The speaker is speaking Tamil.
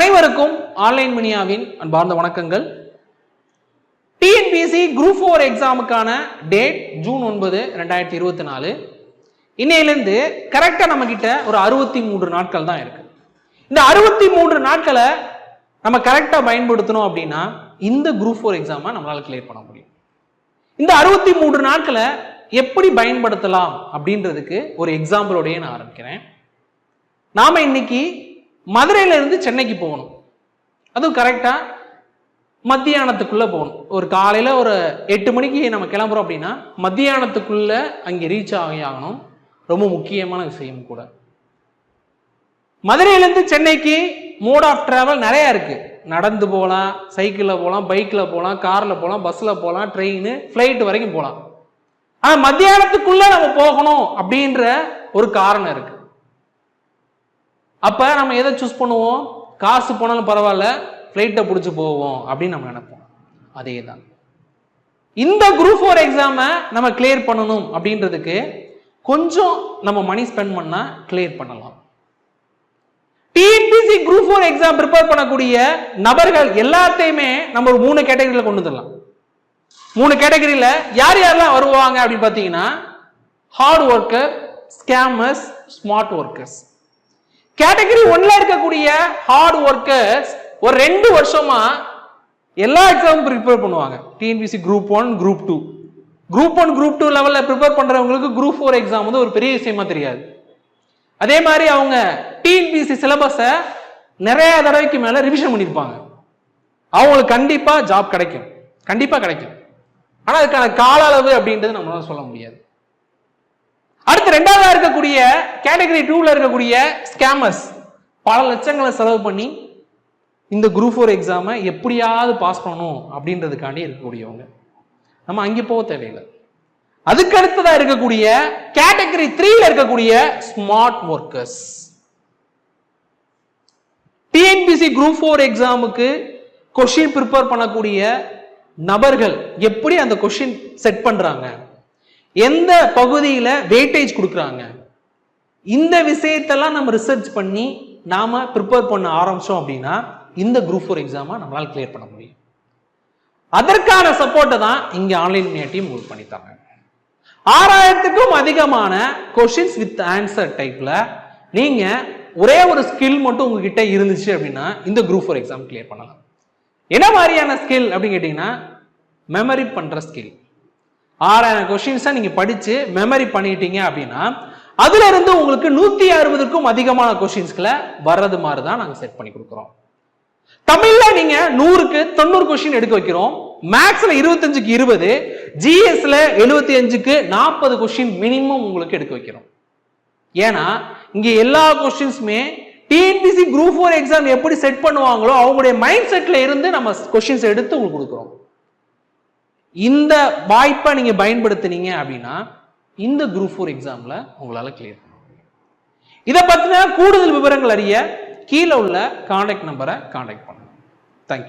அனைவருக்கும் ஆன்லைன் மினியாவின் அன்பார்ந்த வணக்கங்கள். டிஎன்பிஎஸ்சி குரூப் ஃபோர் எக்ஸாமுக்கான டேட் ஜூன் ஒன்பது ரெண்டாயிரத்தி இருபத்தி நாலு. இன்னையிலேருந்து கரெக்டாக நம்ம கிட்ட ஒரு அறுபத்தி மூன்று நாட்கள் தான் இருக்கு. இந்த அறுபத்தி மூன்று நாட்களை நம்ம கரெக்டாக பயன்படுத்தணும் அப்படின்னா இந்த குரூப் ஃபோர் எக்ஸாமை நம்மளால் கிளியர் பண்ண முடியும். இந்த அறுபத்தி மூன்று நாட்களை எப்படி பயன்படுத்தலாம் அப்படின்றதுக்கு ஒரு எக்ஸாம்பிளோடய நான் ஆரம்பிக்கிறேன். நாம இன்னைக்கு மதுரையிலேருந்து சென்னைக்கு போகணும். அதுவும் கரெக்டாக மத்தியானத்துக்குள்ளே போகணும். ஒரு காலையில் ஒரு எட்டு மணிக்கு நம்ம கிளம்புறோம் அப்படின்னா மத்தியானத்துக்குள்ளே அங்கே ரீச் ஆகி ஆகணும். ரொம்ப முக்கியமான விஷயம் கூட. மதுரையிலேருந்து சென்னைக்கு மோட் ஆஃப் ட்ராவல் நிறையா இருக்குது நடந்து போகலாம் சைக்கிளில் போகலாம் பைக்கில் போகலாம் காரில் போகலாம் பஸ்ஸில் போகலாம் ட்ரெயின் ஃப்ளைட் வரைக்கும் போகலாம். ஆனால் மத்தியானத்துக்குள்ளே நம்ம போகணும் அப்படின்ற ஒரு காரணம் இருக்குது அப்போ நம்ம எதை சூஸ் பண்ணுவோம்? காசு போனாலும் பரவாயில்ல ஃப்ளைட்டை பிடிச்சி போவோம் அப்படின்னு நம்ம நினைப்போம். அதே தான் இந்த குரூப் ஃபோர் எக்ஸாமை நம்ம கிளியர் பண்ணணும் அப்படின்றதுக்கு கொஞ்சம் நம்ம மணி ஸ்பெண்ட் பண்ணால் கிளியர் பண்ணலாம். TNPC group four exam prepare பண்ணக்கூடிய நபர்கள் எல்லாத்தையுமே நம்ம ஒரு மூணு கேட்டகரியில் கொண்டு வந்துடலாம். மூணு கேட்டகரியில் யார் யாரெல்லாம் வருவாங்க அப்படின்னு பார்த்தீங்கன்னா hard worker scammers smart workers category ஒன்ல இருக்கக்கூடிய ஹார்ட் ஒர்க்கர்ஸ் ஒரு ரெண்டு வருஷமா எல்லா எக்ஸாமும் ப்ரிப்பேர் பண்ணுவாங்க. TNPC group one group two group one group two லெவலில் ப்ரிப்பேர் பண்ணுறவங்களுக்கு குரூப் ஃபோர் எக்ஸாம் வந்து ஒரு பெரிய விஷயமா தெரியாது. அதே மாதிரி அவங்க டிஎன்பிசி சிலபஸை நிறைய தடவைக்கு மேலே ரிவிஷன் பண்ணியிருப்பாங்க அவங்களுக்கு கண்டிப்பாக ஜாப் கிடைக்கும். கண்டிப்பாக கிடைக்கும். ஆனால் அதுக்கான கால அளவு அப்படின்றது நம்மளால சொல்ல முடியாது. அடுத்து ரெண்டாவதா இருக்கக்கூடிய கேட்டகரி டூல இருக்கக்கூடிய ஸ்கேமர்ஸ் பல லட்சங்களை செலவு பண்ணி இந்த குரூப் ஃபோர் எக்ஸாமை எப்படியாவது பாஸ் பண்ணணும் அப்படின்றதுக்காண்டி இருக்கக்கூடியவங்க. நம்ம அங்கே போக தேவையில்லை. அதுக்கு அடுத்ததா இருக்கக்கூடிய கேட்டகரி த்ரீல இருக்கக்கூடிய smart workers TNPC group four எக்ஸாமுக்கு கொஷின் ப்ரிப்பேர் பண்ணக்கூடிய நபர்கள் எப்படி அந்த கொஷின் செட் பண்றாங்க? எந்த பகுதியில் வெயிட்டேஜ் கொடுக்குறாங்க? இந்த விஷயத்தெல்லாம் நம்ம ரிசர்ச் பண்ணி நாம் ப்ரிப்பேர் பண்ண ஆரம்பித்தோம் அப்படின்னா இந்த குரூப் ஃபோர் எக்ஸாமை நம்மளால் கிளியர் பண்ண முடியும். அதற்கான சப்போர்ட்டை தான் இங்கே ஆன்லைன் டீம் உங்களுக்கு பண்ணித்தாங்க. ஆறாயிரத்துக்கும் அதிகமான கொஷின்ஸ் வித் ஆன்சர் டைப்பில் நீங்கள் ஒரே ஒரு ஸ்கில் மட்டும் உங்ககிட்ட இருந்துச்சு அப்படின்னா இந்த குரூப் ஃபோர் எக்ஸாம் கிளியர் பண்ணலாம். என்ன மாதிரியான ஸ்கில் அப்படின்னு கேட்டிங்கன்னா மெமரி பண்ணுற ஸ்கில் ஆறாயிரம் கொஷின்ஸை நீங்கள் படித்து மெமரி பண்ணிட்டீங்க அப்படின்னா அதுல இருந்து உங்களுக்கு நூத்தி அறுபதுக்கும் அதிகமான கொஷின்ஸ்களை வர்றது மாதிரி தான் நாங்கள் செட் பண்ணி கொடுக்குறோம். தமிழ்ல நீங்க நூறுக்கு தொண்ணூறு கொஸ்டின் எடுக்க வைக்கிறோம். மேக்ஸ்ல இருபத்தஞ்சுக்கு இருபது ஜிஎஸ்ல எழுபத்தி அஞ்சுக்கு நாற்பது கொஸ்டின் மினிமம் உங்களுக்கு எடுக்க வைக்கிறோம். ஏன்னா இங்க எல்லா கொஸ்டின்ஸுமே டிஎன்பிசி குரூப் ஃபோர் எக்ஸாம் எப்படி செட் பண்ணுவாங்களோ அவங்களுடைய மைண்ட் செட்ல இருந்து நம்ம கொஸ்டின்ஸ் எடுத்து உங்களுக்கு கொடுக்குறோம். இந்த வாய்ப்பை நீங்கள் பயன்படுத்துனீங்க அப்படின்னா இந்த குரூப் ஃபோர் எக்ஸாமில் உங்களால் கிளியர் பண்ண முடியும். இதை பற்றின கூடுதல் விவரங்கள் அறிய கீழே உள்ள காண்டாக்ட் நம்பரை காண்டாக்ட் பண்ணுங்க. தேங்க்யூ